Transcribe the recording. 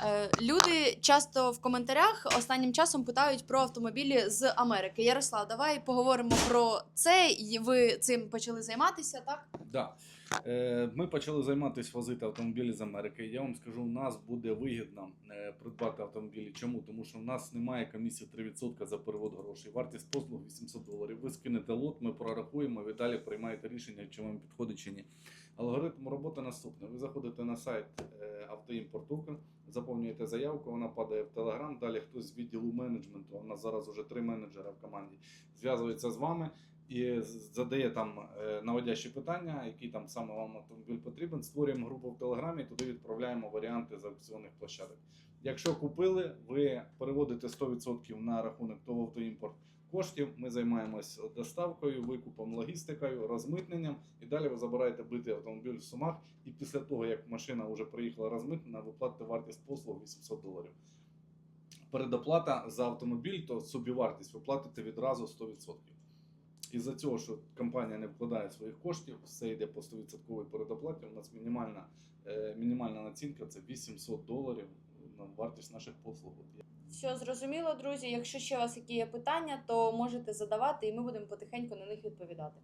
Е, Люди часто в коментарях останнім часом питають про автомобілі з Америки. Ярослав, давай поговоримо про це. І Ви цим почали займатися, так? Да. Е, Ми почали займатися возити автомобілі з Америки. Я вам скажу, у нас буде вигідно е, придбати автомобілі. Чому? Тому що в нас немає комісії 3% за перевод грошей. Вартість послуг 800 доларів. Ви скинете лот, ми прорахуємо, ви далі приймаєте рішення, чи вам підходить чи ні. Алгоритм роботи наступний. Ви заходите на сайт автоімпортука, заповнюєте заявку, вона падає в Телеграм. Далі хтось з відділу менеджменту, у нас зараз вже три менеджера в команді, зв'язується з вами і задає там е, наводящі питання, який там саме вам автомобіль потрібен. Створюємо групу в Телеграмі, туди відправляємо варіанти з аукціонних площадок. Якщо купили, ви переводите 100% на рахунок того автоімпорт коштів. Ми займаємось доставкою, викупом, логістикою, розмитненням, і далі ви забираєте битий автомобіль в сумах. І після того, як машина вже приїхала розмитнена, ви платите вартість послуг 800 доларів. Передоплата за автомобіль, то собівартість ви платите відразу 100%. Із-за цього, що компанія не вкладає своїх коштів, все йде по 100% передоплаті. У нас мінімальна, е, мінімальна націнка це 800 доларів на вартість наших послуг. Все зрозуміло, друзі. Якщо ще у вас які є питання, то можете задавати, і ми будемо потихеньку на них відповідати.